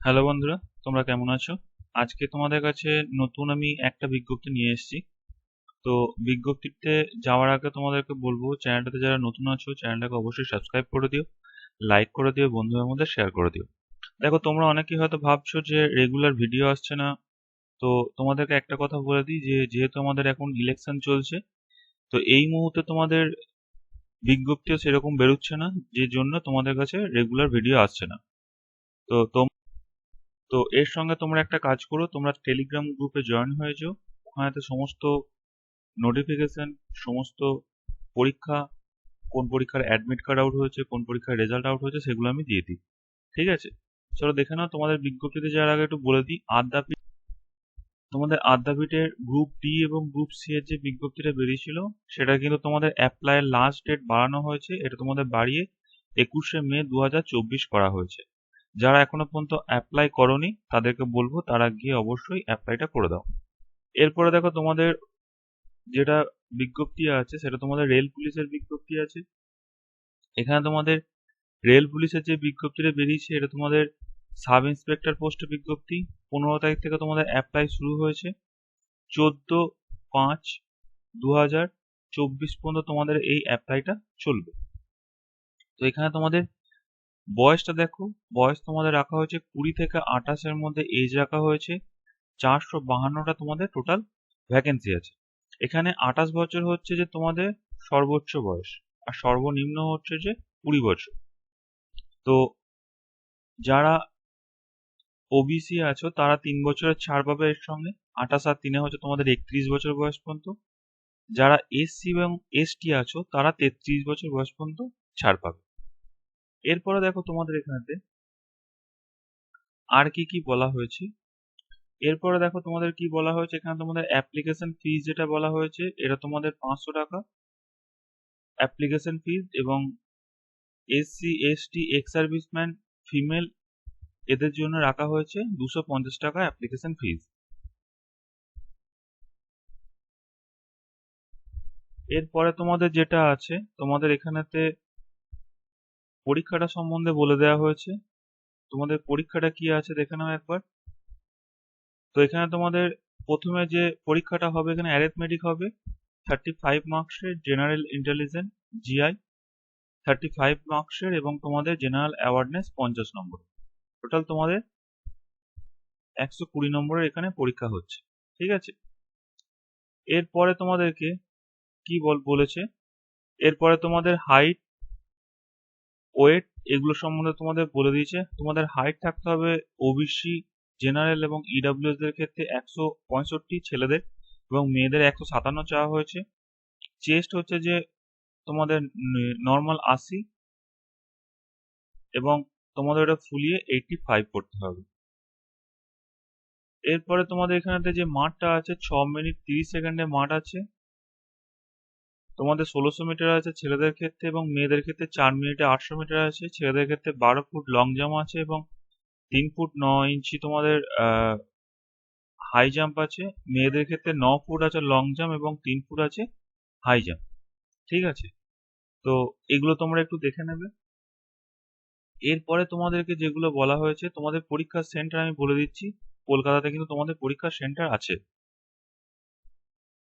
Hello বন্ধুরা, তোমরা কেমন আছো? আজকে তোমাদের কাছে নতুন আমি একটা বিজ্ঞপ্তি নিয়ে এসেছি। তো বিজ্ঞপ্তিতে যাওয়ার আগে তোমাদেরকে বলব, চ্যানেলটাতে যারা নতুন আছো, চ্যানেলটাকে অবশ্যই সাবস্ক্রাইব করে দিও, লাইক করে দিও, বন্ধুদের মধ্যে শেয়ার করে দিও। দেখো, তোমরা অনেকেই হয়তো ভাবছ যে রেগুলার ভিডিও আসছে না। তো তোমাদেরকে একটা কথা বলে দিই যে, যেহেতু আমাদের এখন ইলেকশন চলছে, তো এই মুহূর্তে তোমাদের বিজ্ঞপ্তিও সেরকম বেরোচ্ছে না, যে জন্য তোমাদের কাছে রেগুলার ভিডিও আসছে না। তো তো এর সঙ্গে তোমরা একটা কাজ করো, তোমরা টেলিগ্রাম গ্রুপে জয়েন হয়ে যাও। ওখানেতে সমস্ত নোটিফিকেশন সমস্ত পরীক্ষা, কোন পরীক্ষার অ্যাডমিট কার্ড আউট হয়েছে, কোন পরীক্ষার রেজাল্ট আউট হয়েছে, সেগুলো আমি দিয়ে দিই। ঠিক আছে? চলো দেখে নাও, তোমাদের বিজ্ঞপ্তিতে যাওয়ার আগে একটু বলে দিই, আদ্যাপীঠ তোমাদের আদ্যাপীঠের গ্রুপ ডি এবং গ্রুপ সি এর যে বিজ্ঞপ্তিটা বেরিয়েছিল, সেটা কিন্তু তোমাদের অ্যাপ্লাইয়ের লাস্ট ডেট বাড়ানো হয়েছে। এটা তোমাদের বাড়িয়ে একুশে মে দু হাজার চব্বিশ করা হয়েছে। যারা এখনও পর্যন্ত অ্যাপ্লাই করনি, তাদেরকে বলব তারা গিয়ে অবশ্যই অ্যাপ্লাইটা করে দাও। এরপরে দেখো তোমাদের যেটা বিজ্ঞপ্তি আছে, সেটা তোমাদের রেল পুলিশের বিজ্ঞপ্তি আছে। এখানে তোমাদের রেল পুলিশের যে বিজ্ঞপ্তিটা বেরিয়েছে, এটা তোমাদের সাব ইন্সপেক্টর পোস্টের বিজ্ঞপ্তি। পনেরো তারিখ থেকে তোমাদের অ্যাপ্লাই শুরু হয়েছে। চোদ্দ পাঁচ দু হাজার চব্বিশ পর্যন্ত তোমাদের এই অ্যাপ্লাইটা চলবে। তো এখানে তোমাদের বয়সটা দেখো, বয়স তোমাদের রাখা হয়েছে কুড়ি থেকে আঠাশের মধ্যে এজ রাখা হয়েছে। চারশো বাহান্নটা তোমাদের টোটাল ভ্যাকেন্সি আছে। এখানে আঠাশ বছর হচ্ছে যে তোমাদের সর্বোচ্চ বয়স, আর সর্বনিম্ন হচ্ছে যে কুড়ি বছর। তো যারা ওবিসি আছো, তারা তিন বছরের ছাড় পাবে এর সঙ্গে। আঠাশ আর তিনে হচ্ছে তোমাদের একত্রিশ বছর বয়স পর্যন্ত। যারা এসসি এবং এসটি আছো, তারা তেত্রিশ বছর বয়স পর্যন্ত ছাড় পাবে। এরপরে দেখো তোমাদের এখানেতে আর কি কি বলা হয়েছে। এরপরে দেখো তোমাদের কি বলা হয়েছে, এখানে তোমাদের অ্যাপ্লিকেশন ফিজ যেটা বলা হয়েছে, এটা তোমাদের পাঁচশো টাকা। অ্যাপ্লিকেশন ফিজ এবং SC ST ex serviceman female এদের জন্য রাখা হয়েছে দুশো পঞ্চাশ টাকা অ্যাপ্লিকেশন ফিজ এরপরে তোমাদের যেটা আছে, তোমাদের এখানেতে পরীক্ষাটা সম্বন্ধে বলে দেওয়া হয়েছে। তোমাদের পরীক্ষাটা কি আছে দেখে নাও একবার। তো এখানে তোমাদের প্রথমে যে পরীক্ষাটা হবে এখানে অ্যারেথমেটিক হবে থার্টি ফাইভ মার্কসের general intelligence GI thirty five মার্কসের এবং তোমাদের জেনারেল অ্যাওয়ারনেস পঞ্চাশ নম্বর। টোটাল তোমাদের একশো কুড়ি নম্বরের এখানে পরীক্ষা হচ্ছে। ঠিক আছে? এরপরে তোমাদেরকে কি বল, বলেছে? এরপরে তোমাদের হাইট ওয়েট এগুলো সম্বন্ধে তোমাদের বলে দিয়েছে। তোমাদের হাইট থাকতে হবে ওবিসি জেনারেল এবং ইডাব্লিউএস দের ক্ষেত্রে একশো পঁয়ষট্টি ছেলেদের এবং মেয়েদের একশো সাতান্ন চাওয়া হয়েছে। চেস্ট হচ্ছে যে তোমাদের নর্মাল আশি এবং তোমাদের ওটা ফুলিয়ে এইটটি ফাইভ করতে হবে। এরপরে তোমাদের এখানে যে মাঠটা আছে, ছ মিনিট তিরিশ সেকেন্ডে মাঠ আছে। তোমাদের ষোলোশো মিটার আছে ছেলেদের ক্ষেত্রে এবং মেয়েদের ক্ষেত্রে চার মিনিটে আটশো মিটার আছে। ছেলেদের ক্ষেত্রে বারো ফুট লং জাম্প আছে এবং তিন ফুট ন ইঞ্চি তোমাদের হাই জাম্প আছে। মেয়েদের ক্ষেত্রে ন ফুট আছে লং জাম্প এবং তিন ফুট আছে হাই জাম্প ঠিক আছে? তো এগুলো তোমরা একটু দেখে নেবে। এরপরে তোমাদেরকে যেগুলো বলা হয়েছে, তোমাদের পরীক্ষার সেন্টার আমি বলে দিচ্ছি। কলকাতাতে কিন্তু তোমাদের পরীক্ষার সেন্টার আছে।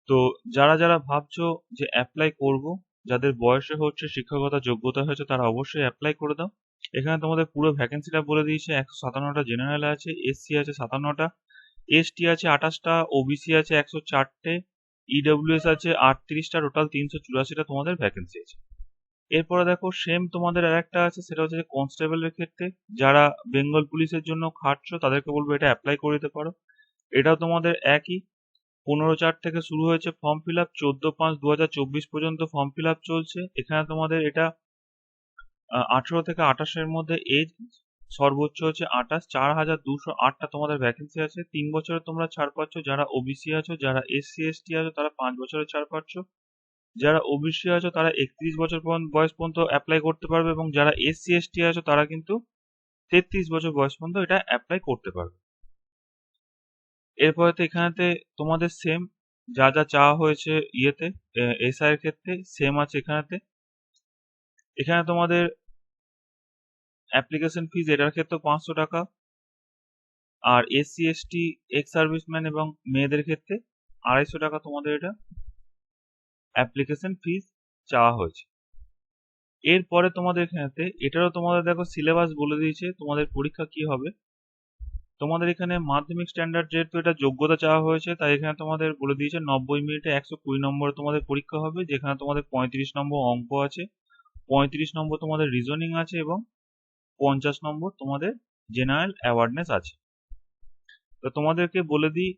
তো যারা যারা ভাবছ যে অ্যাপ্লাই করব, যাদের বয়সে হচ্ছে, শিক্ষকতা যোগ্যতা হয়েছে, তারা অবশ্যই অ্যাপ্লাই করে দাও। এখানে তোমাদের পুরো ভ্যাকেন্সিটা বলে দিয়েছে, একশো সাতান্নটা জেনারেল আছে এসসি আছে সাতান্নটা এসটি আছে আঠাশটা ওবিসি আছে একশো চারটে ইডব্লিউএস আছে আটত্রিশটা টোটাল তিনশো চুরাশিটা তোমাদের ভ্যাকেন্সি আছে। এরপরে দেখো সেম তোমাদের আর একটা আছে, সেটা হচ্ছে কনস্টেবলের ক্ষেত্রে। যারা বেঙ্গল পুলিশের জন্য খাটছো, তাদেরকে বলব এটা অ্যাপ্লাই করে দিতে পারো। এটাও তোমাদের একই। পনেরো চার থেকে শুরু হয়েছে ফর্ম ফিল আপ চোদ্দ পাঁচ দু হাজার চব্বিশ পর্যন্ত ফর্ম ফিল আপ চলছে। এখানে তোমাদের এটা আঠেরো থেকে আঠাশের মধ্যে এজ সর্বোচ্চ হচ্ছে আঠাশ, চার হাজার দুশো আটটা তোমাদের ভ্যাকেন্সি আছে। তিন বছরের তোমরা ছাড় পাচ্ছ, যারা ওবিসি আছো, যারা এসসি এসটি আছো, তারা পাঁচ বছরের ছাড় পাচ্ছ। যারা ওবিসি আছো, তারা একত্রিশ বছর বয়স পর্যন্ত অ্যাপ্লাই করতে পারবে এবং যারা এসসি এসটি আছো, তারা কিন্তু তেত্রিশ বছর বয়স পর্যন্ত এটা অ্যাপ্লাই করতে পারবে। এরপরে তো এখানেতে তোমাদের সেম যা যা চাওয়া হয়েছে ইয়েতে এসআই এর ক্ষেত্রে সেম আছে এখানেতে। এখানে তোমাদের অ্যাপ্লিকেশন ফিজ এটার ক্ষেত্রে পাঁচশো টাকা। আর এসসি এসটি এক্স সার্ভিসম্যান এবং মেয়েদের ক্ষেত্রে আড়াইশো টাকা তোমাদের এটা অ্যাপ্লিকেশন ফিজ চাওয়া হয়েছে। এরপরে তোমাদের এখানেতে, এটারও তোমাদের দেখো সিলেবাস বলে দিয়েছে, তোমাদের পরীক্ষা কি হবে। তোমাদের এখানে মাধ্যমিক স্ট্যান্ডার্ড যেহেতু এটা যোগ্যতা চাওয়া হয়েছে, তাই এখানে তোমাদের বলে দিয়েছে নব্বই মিনিটে একশো কুড়ি নম্বর তোমাদের পরীক্ষা হবে, যেখানে তোমাদের পঁয়ত্রিশ নম্বর অঙ্ক আছে। পঁয়ত্রিশ নম্বর তোমাদের রিজনিং আছে এবং পঞ্চাশ নম্বর তোমাদের জেনারেল অ্যাওয়ারনেস আছে। তো তোমাদেরকে বলে দিই,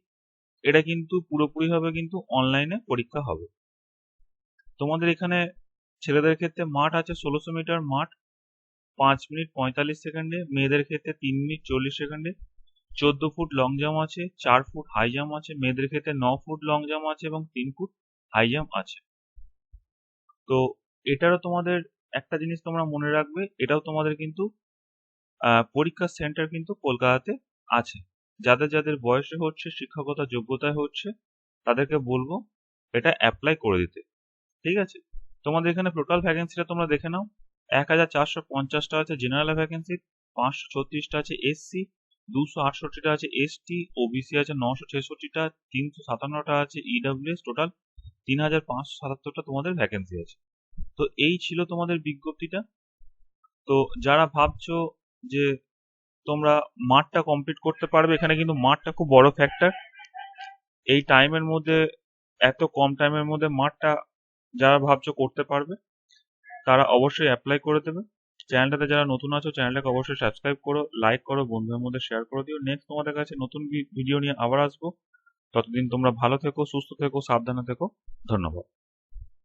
এটা কিন্তু পুরোপুরিভাবে কিন্তু অনলাইনে পরীক্ষা হবে। তোমাদের এখানে ছেলেদের ক্ষেত্রে মাঠ আছে ষোলোশো মিটার মাঠ, পাঁচ মিনিট পঁয়তাল্লিশ সেকেন্ডে, মেয়েদের ক্ষেত্রে তিন মিনিট চল্লিশ সেকেন্ডে চোদ্দ ফুট লং জাম্প আছে, চার ফুট হাই জাম্প আছে, মেয়েদের ক্ষেত্রে ন ফুট লং জাম্প আছে এবং তিন ফুট হাই জাম্প আছে। তো এটারও তোমাদের একটা জিনিস তোমরা মনে রাখবে, এটাও তোমাদের কিন্তু পরীক্ষার সেন্টার কিন্তু কলকাতাতে আছে। যাদের যাদের বয়সে হচ্ছে শিক্ষকতা যোগ্যতায় হচ্ছে, তাদেরকে বলব এটা অ্যাপ্লাই করে দিতে। ঠিক আছে? তোমাদের এখানে টোটাল ভ্যাকেন্সিটা তোমরা দেখে নাও। এক হাজার চারশো পঞ্চাশটা আছে জেনারেল ভ্যাকেন্সি পাঁচশো ছত্রিশটা আছে এসসি দুশো আটষট্টিটা আছে এসটি ওবিসি আছে নশো ছেষট্টিটা, তিনশো সাতান্নটা আছে ইডাব্লিউএস টোটাল তিন হাজার পাঁচশো সাতাত্তরটা তোমাদের ভ্যাকেন্সি আছে। তো এই ছিল তোমাদের বিজ্ঞপ্তিটা। তো যারা ভাবছ যে তোমরা মাঠটা কমপ্লিট করতে পারবে, এখানে কিন্তু মাঠটা খুব বড় ফ্যাক্টর এই টাইমের মধ্যে, এত কম টাইমের মধ্যে মাঠটা যারা ভাবছ করতে পারবে, তারা অবশ্যই অ্যাপ্লাই করে দেবে। চ্যানেলটাতে যারা নতুন আছো, চ্যানেলটাকে অবশ্যই সাবস্ক্রাইব করো লাইক করো, বন্ধুদের মধ্যে শেয়ার করে দিও। নেক্সট তোমাদের কাছে নতুন ভিডিও নিয়ে আবার আসব। ততদিন তোমরা ভালো থেকো, সুস্থ থেকো, সাবধানে থেকো। ধন্যবাদ।